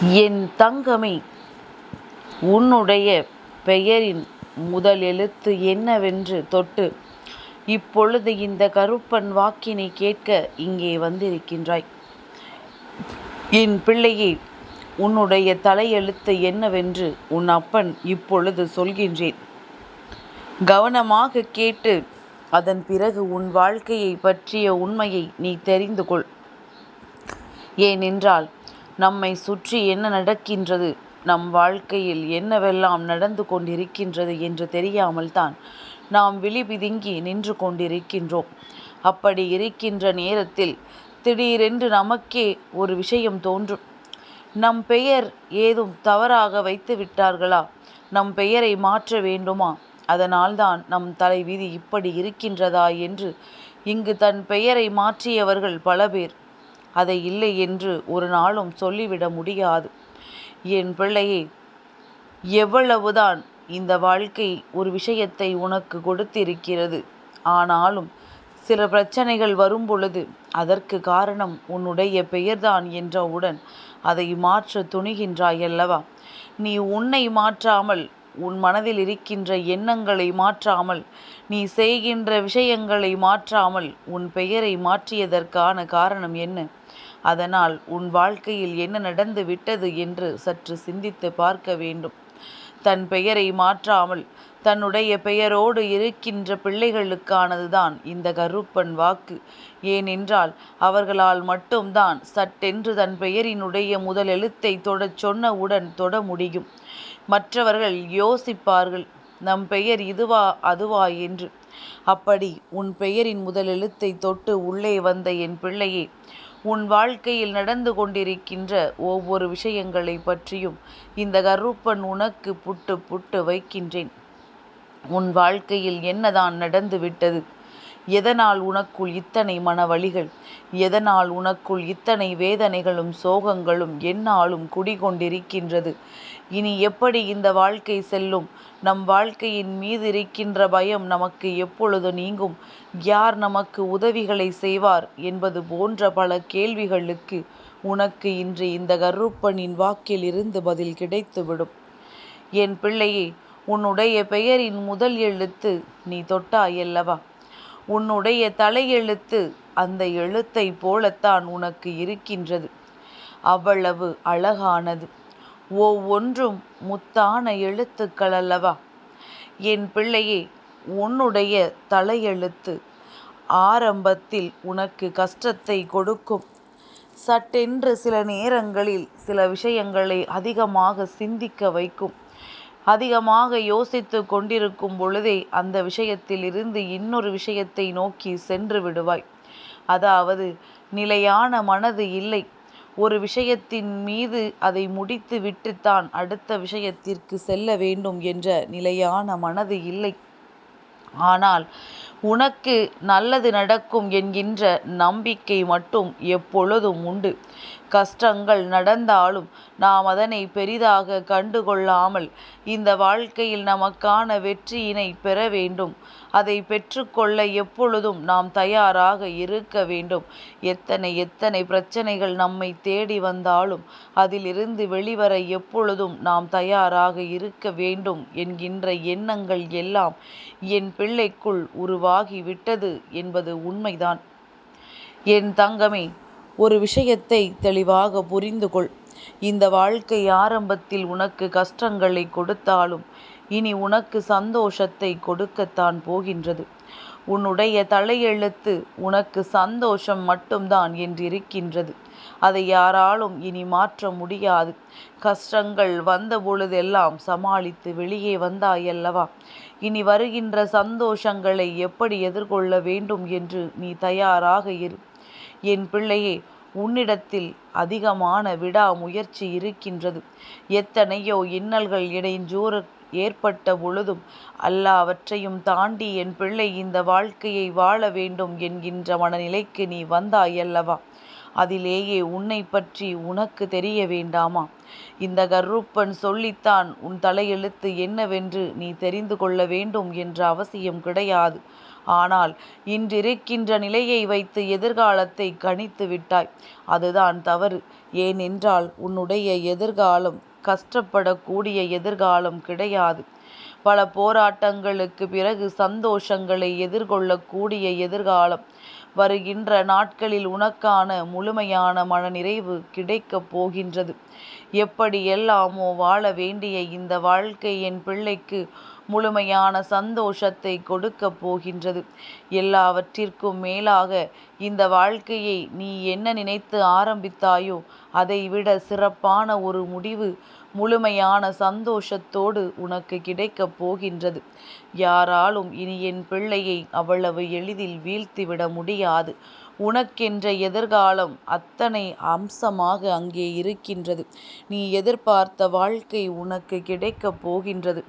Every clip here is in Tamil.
என் தங்கமே உன்னுடைய பெயரின் முதல் எழுத்து என்னவென்று தொட்டு இப்பொழுது இந்த கருப்பன் வாக்கினை கேட்க இங்கே வந்திருக்கின்றாய். என் பிள்ளையே உன்னுடைய தலையெழுத்து என்னவென்று உன் அப்பன் இப்பொழுது சொல்கின்றேன். கவனமாக கேட்டு அதன் பிறகு உன் வாழ்க்கையை பற்றிய உண்மையை நீ தெரிந்து கொள். ஏனென்றால் நம்மை சுற்றி என்ன நடக்கின்றது? நம் வாழ்க்கையில் என்னவெல்லாம் நடந்து கொண்டிருக்கின்றது என்று தெரியாமல் தான் நாம் விழிபிதுங்கி நின்று கொண்டிருக்கின்றோம். அப்படி இருக்கின்ற நேரத்தில் திடீரென்று நமக்கே ஒரு விஷயம் தோன்றும். நம் பெயர் ஏதும் தவறாக வைத்து விட்டார்களா? நம் பெயரை மாற்ற வேண்டுமா? அதனால்தான் நம் தலைவிதி இப்படி இருக்கின்றதா என்று இங்கு தன் பெயரை மாற்றியவர்கள் பல பேர். அதை இல்லை என்று ஒரு நாளும் சொல்லிவிட முடியாது. என் பிள்ளையே எவ்வளவுதான் இந்த வாழ்க்கை ஒரு விஷயத்தை உனக்கு கொடுத்திருக்கிறது. ஆனாலும் சில பிரச்சனைகள் வரும் பொழுது அதற்கு காரணம் உன்னுடைய பெயர்தான் என்றவுடன் அதை மாற்ற துணிகின்றாய் அல்லவா? நீ உன்னை மாற்றாமல் உன் மனதில் இருக்கின்ற எண்ணங்களை மாற்றாமல் நீ செய்கின்ற விஷயங்களை மாற்றாமல் உன் பெயரை மாற்றியதற்கான காரணம் என்ன? அதனால் உன் வாழ்க்கையில் என்ன நடந்து விட்டது என்று சற்று சிந்தித்து பார்க்க வேண்டும். தன் பெயரை மாற்றாமல் தன்னுடைய பெயரோடு இருக்கின்ற பிள்ளைகளுக்கானதுதான் இந்த கருப்பன் வாக்கு. ஏனென்றால் அவர்களால் மட்டும்தான் சட்டென்று தன் பெயரினுடைய முதல் எழுத்தை தொடச் சொன்னவுடன் தொட முடியும். மற்றவர்கள் யோசிப்பார்கள் நம் பெயர் இதுவா அதுவா என்று. அப்படி உன் பெயரின் முதல் எழுத்தை தொட்டு உள்ளே வந்த என் பிள்ளையே உன் வாழ்க்கையில் நடந்து கொண்டிருக்கின்ற ஒவ்வொரு விஷயங்களை பற்றியும் இந்த கருப்பன் உனக்கு புட்டு புட்டு வைக்கின்றேன். உன் வாழ்க்கையில் என்னதான் நடந்து விட்டது எதனால் உனக்குள் இத்தனை மனவழிகள்? எதனால் உனக்குள் இத்தனை வேதனைகளும் சோகங்களும் என்னாலும் குடிகொண்டிருக்கின்றது? இனி எப்படி இந்த வாழ்க்கை செல்லும்? நம் வாழ்க்கையின் மீது இருக்கின்ற பயம் நமக்கு எப்பொழுது நீங்கும்? யார் நமக்கு உதவிகளை செய்வார் என்பது போன்ற பல கேள்விகளுக்கு உனக்கு இன்று இந்த கருப்பனின் வாக்கில் இருந்து பதில் கிடைத்துவிடும். என் பிள்ளையே உன்னுடைய பெயரின் முதல் எழுத்து நீ தொட்டாயல்லவா? உன்னுடைய தலையெழுத்து அந்த எழுத்தை போலத்தான் உனக்கு இருக்கின்றது. அவ்வளவு அழகானது. ஒவ்வொன்றும் முத்தான எழுத்துக்கள் அல்லவா? என் பிள்ளையே உன்னுடைய தலையெழுத்து ஆரம்பத்தில் உனக்கு கஷ்டத்தை கொடுக்கும். சட்டென்று சில நேரங்களில் சில விஷயங்களை அதிகமாக சிந்திக்க வைக்கும். அதிகமாக யோசித்து கொண்டிருக்கும் பொழுதே அந்த விஷயத்தில் இருந்து இன்னொரு விஷயத்தை நோக்கி சென்று விடுவாய். அதாவது நிலையான மனது இல்லை. ஒரு விஷயத்தின் மீது அதை முடித்து விட்டுத்தான் அடுத்த விஷயத்திற்கு செல்ல வேண்டும் என்ற நிலையான மனது இல்லை. ஆனால் உனக்கு நல்லது நடக்கும் என்கின்ற நம்பிக்கை மட்டும் எப்பொழுதும் உண்டு. கஷ்டங்கள் நடந்தாலும் நாம் அதனை பெரிதாக கண்டுகொள்ளாமல் இந்த வாழ்க்கையில் நமக்கான வெற்றியினை பெற வேண்டும். அதை பெற்றுக்கொள்ள எப்பொழுதும் நாம் தயாராக இருக்க வேண்டும். எத்தனை எத்தனை பிரச்சனைகள் நம்மை தேடி வந்தாலும் அதிலிருந்து வெளிவர எப்பொழுதும் நாம் தயாராக இருக்க வேண்டும் என்கின்ற எண்ணங்கள் எல்லாம் என் பிள்ளைக்குள் உருவாகி விட்டது என்பது உண்மைதான். என் தங்கமே ஒரு விஷயத்தை தெளிவாக புரிந்து கொள் இந்த வாழ்க்கை ஆரம்பத்தில் உனக்கு கஷ்டங்களை கொடுத்தாலும் இனி உனக்கு சந்தோஷத்தை கொடுக்கத்தான் போகின்றது. உன்னுடைய தலையெழுத்து உனக்கு சந்தோஷம் மட்டும்தான் என்றிருக்கின்றது. அதை யாராலும் இனி மாற்ற முடியாது. கஷ்டங்கள் வந்த பொழுதெல்லாம் சமாளித்து வெளியே வந்தாயல்லவா? இனி வருகின்ற சந்தோஷங்களை எப்படி எதிர்கொள்ள வேண்டும் என்று நீ தயாராக இரு. என் பிள்ளையே உன்னிடத்தில் அதிகமான விடாமுயற்சி இருக்கின்றது. எத்தனையோ இன்னல்கள் இடைஞ்சூற ஏற்பட்ட பொழுதும் எல்லாவற்றையும் தாண்டி என் பிள்ளை இந்த வாழ்க்கையை வாழ வேண்டும் என்கின்ற மனநிலைக்கு நீ வந்தாயல்லவா அதிலேயே உன்னை பற்றி உனக்கு தெரிய வேண்டாமா? இந்த கர்ரூப்பன் சொல்லித்தான் உன் தலையெழுத்து என்னவென்று நீ தெரிந்து கொள்ள வேண்டும் என்ற அவசியம் கிடையாது. ஆனால் இன்றிருக்கின்ற நிலையை வைத்து எதிர்காலத்தை கணித்து விட்டாய். அதுதான் தவறு. ஏனென்றால் உன்னுடைய எதிர்காலம் கஷ்டப்படக்கூடிய எதிர்காலம் கிடையாது. பல போராட்டங்களுக்கு பிறகு சந்தோஷங்களை எதிர்கொள்ளக்கூடிய எதிர்காலம். வருகின்ற நாட்களில் உனக்கான முழுமையான மனநிறைவு கிடைக்கப் போகின்றது. எப்படி எல்லாமோ வாழ வேண்டிய இந்த வாழ்க்கை என் பிள்ளைக்கு முழுமையான சந்தோஷத்தை கொடுக்கப் போகின்றது. எல்லாவற்றிற்கும் மேலாக இந்த வாழ்க்கையை நீ என்ன நினைத்து ஆரம்பித்தாயோ அதைவிட சிறப்பான ஒரு முடிவு முழுமையான சந்தோஷத்தோடு உனக்கு கிடைக்கப் போகின்றது. யாராலும் இனி என் பிள்ளையை அவ்வளவு எளிதில் வீழ்த்திவிட முடியாது. உனக்கென்ற எதிர்காலம் அத்தனை அம்சமாக அங்கே இருக்கின்றது. நீ எதிர்பார்த்த வாழ்க்கை உனக்கு கிடைக்கப் போகின்றது.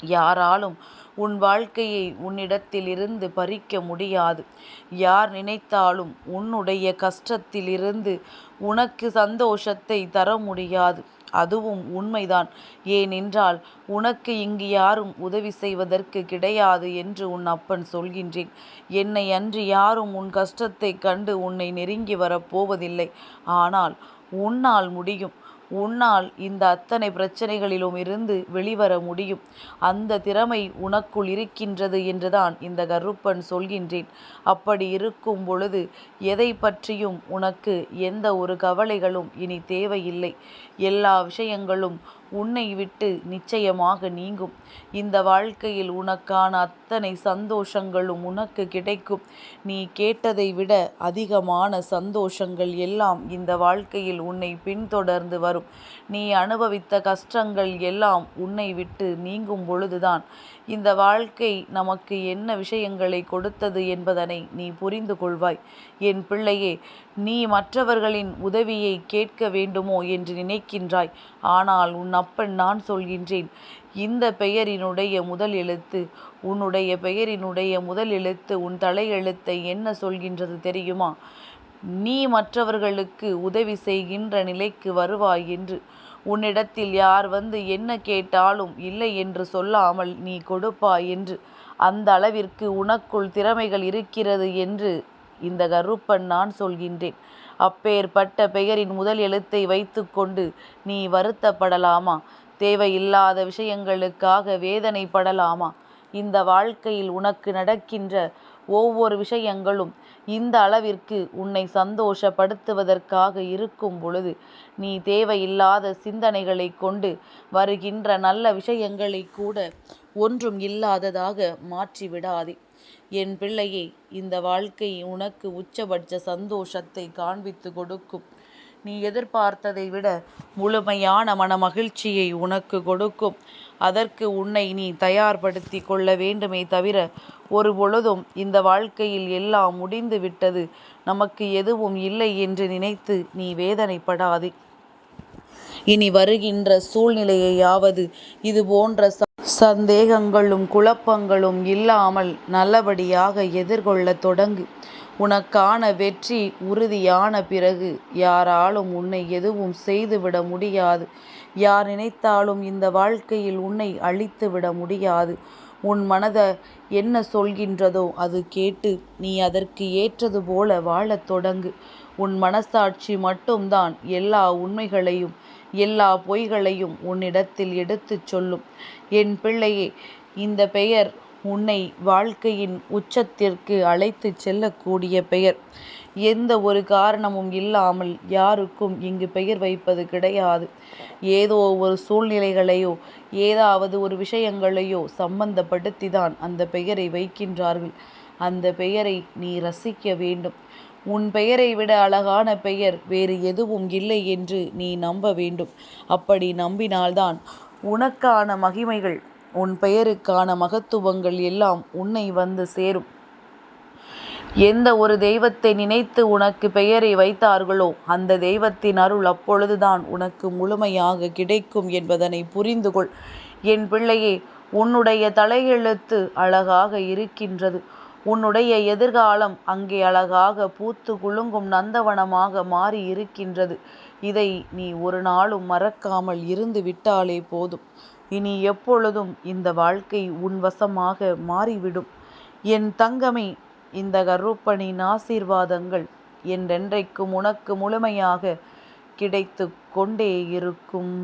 யாராலும் உன் வாழ்க்கையை உன்னிடத்திலிருந்து பறிக்க முடியாது. யார் நினைத்தாலும் உன்னுடைய கஷ்டத்திலிருந்து உனக்கு சந்தோஷத்தை தர முடியாது. அதுவும் உண்மைதான். ஏனென்றால் உனக்கு இங்கு யாரும் உதவி செய்வதற்கு கிடையாது என்று உன் அப்பன் சொல்கின்றேன். என்னை அன்று யாரும் உன் கஷ்டத்தை கண்டு உன்னை நெருங்கி வரப்போவதில்லை ஆனால் உன்னால் முடியும். உன்னால் இந்த அத்தனை பிரச்சனைகளிலும் இருந்து வெளிவர முடியும். அந்த திறமை உனக்குள் இருக்கின்றது என்றுதான் இந்த கருப்பன் சொல்கின்றேன். அப்படி இருக்கும் பொழுது எதை பற்றியும் உனக்கு எந்த ஒரு கவலைகளும் இனி தேவையில்லை. எல்லா விஷயங்களும் உன்னை விட்டு நிச்சயமாக நீங்கும். இந்த வாழ்க்கையில் உனக்கான அத்தனை சந்தோஷங்களும் உனக்கு கிடைக்கும். நீ கேட்டதை விட அதிகமான சந்தோஷங்கள் எல்லாம் இந்த வாழ்க்கையில் உன்னை பின்தொடர்ந்து வரும். நீ அனுபவித்த கஷ்டங்கள் எல்லாம் உன்னை விட்டு நீங்கும் பொழுதுதான். இந்த வாழ்க்கை நமக்கு என்ன விஷயங்களை கொடுத்தது என்பதனை நீ புரிந்து கொள்வாய். என் பிள்ளையே நீ மற்றவர்களின் உதவியை கேட்க வேண்டுமோ என்று நினைக்கின்றாய். ஆனால் உன் அப்பன் நான் சொல்கின்றேன் இந்த பெயரினுடைய முதல் எழுத்து உன்னுடைய பெயரினுடைய முதல் எழுத்து உன் தலையெழுத்தை என்ன சொல்கின்றது தெரியுமா? நீ மற்றவர்களுக்கு உதவி செய்கின்ற நிலைக்கு வருவாய் என்று உன்னிடத்தில் யார் வந்து என்ன கேட்டாலும் இல்லை என்று சொல்லாமல் நீ கொடுப்பாய் என்று. அந்த அளவிற்கு உனக்குள் திறமைகள் இருக்கிறது என்று இந்த கருப்பன் நான் சொல்கின்றேன். அப்பேற்பட்ட பெயரின் முதல் எழுத்தை வைத்துக்கொண்டு நீ வருத்தப்படலாமா? தேவையில்லாத விஷயங்களுக்காக வேதனைப்படலாமா? இந்த வாழ்க்கையில் உனக்கு நடக்கின்ற ஒவ்வொரு விஷயங்களும் இந்த அளவிற்கு உன்னை சந்தோஷப்படுத்துவதற்காக இருக்கும் பொழுது நீ தேவையில்லாத சிந்தனைகளை கொண்டு வருகின்ற நல்ல விஷயங்களை கூட ஒன்றும் இல்லாததாக மாற்றிவிடாதே. என் பிள்ளையே இந்த வாழ்க்கை உனக்கு உச்சபட்ச சந்தோஷத்தை காண்பித்து கொடுக்கும். நீ எதிர்பார்த்ததை விட முழுமையான மன மகிழ்ச்சியை உனக்கு கொடுக்கும். அதற்கு உன்னை நீ தயார்படுத்தி கொள்ள வேண்டுமே தவிர ஒரு பொழுதும் இந்த வாழ்க்கையில் எல்லாம் முடிந்து விட்டது நமக்கு எதுவும் இல்லை என்று நினைத்து நீ வேதனைப்படாதே. இனி வருகின்ற சூழ்நிலையையாவது இது போன்ற சந்தேகங்களும் குழப்பங்களும் இல்லாமல் நல்லபடியாக எதிர்கொள்ள தொடங்கு. உனக்கான வெற்றி உறுதியான பிறகு யாராலும் உன்னை எதுவும் செய்துவிட முடியாது. யார் நினைத்தாலும் இந்த வாழ்க்கையில் உன்னை அழித்து விட முடியாது. உன் மனத என்ன சொல்கின்றதோ அது கேட்டு நீ அதற்கு ஏற்றது போல வாழத் தொடங்கு. உன் மனசாட்சி மட்டும்தான் எல்லா உண்மைகளையும் எல்லா பொய்களையும் உன்னிடத்தில் எடுத்துச் சொல்லும். என் பிள்ளையே இந்த பெயர் உன்னை வாழ்க்கையின் உச்சத்திற்கு அழைத்துச் செல்லக்கூடிய பெயர். எந்த ஒரு காரணமும் இல்லாமல் யாருக்கும் இங்கு பெயர் வைப்பது கிடையாது. ஏதோ ஒரு சூழ்நிலைகளையோ ஏதாவது ஒரு விஷயங்களையோ சம்பந்தப்படுத்தி தான் அந்த பெயரை வைக்கின்றார்கள். அந்த பெயரை நீ ரசிக்க வேண்டும். உன் பெயரை விட அழகான பெயர் வேறு எதுவும் இல்லை என்று நீ நம்ப வேண்டும். அப்படி நம்பினால்தான் உனக்கான மகிமைகள் உன் பெயருக்கான மகத்துவங்கள் எல்லாம் உன்னை வந்து சேரும். எந்த ஒரு தெய்வத்தை நினைத்து உனக்கு பெயரை வைத்தார்களோ அந்த தெய்வத்தின் அருள் அப்பொழுதுதான் உனக்கு முழுமையாக கிடைக்கும் என்பதனை புரிந்து கொள் என் பிள்ளையே உன்னுடைய தலையெழுத்து அழகாக இருக்கின்றது. உன்னுடைய எதிர்காலம் அங்கே அழகாக பூத்து குலுங்கும் நந்தவனமாக மாறி இருக்கின்றது. இதை நீ ஒரு நாளும் மறக்காமல் இருந்து விட்டாலே போதும். இனி எப்பொழுதும் இந்த வாழ்க்கை உன் வசமாக மாறிவிடும். என் தங்கமே இந்த கருப்பனின் ஆசீர்வாதங்கள் என்றென்றைக்கும் உனக்கு முழுமையாக கிடைத்து கொண்டே இருக்கும்.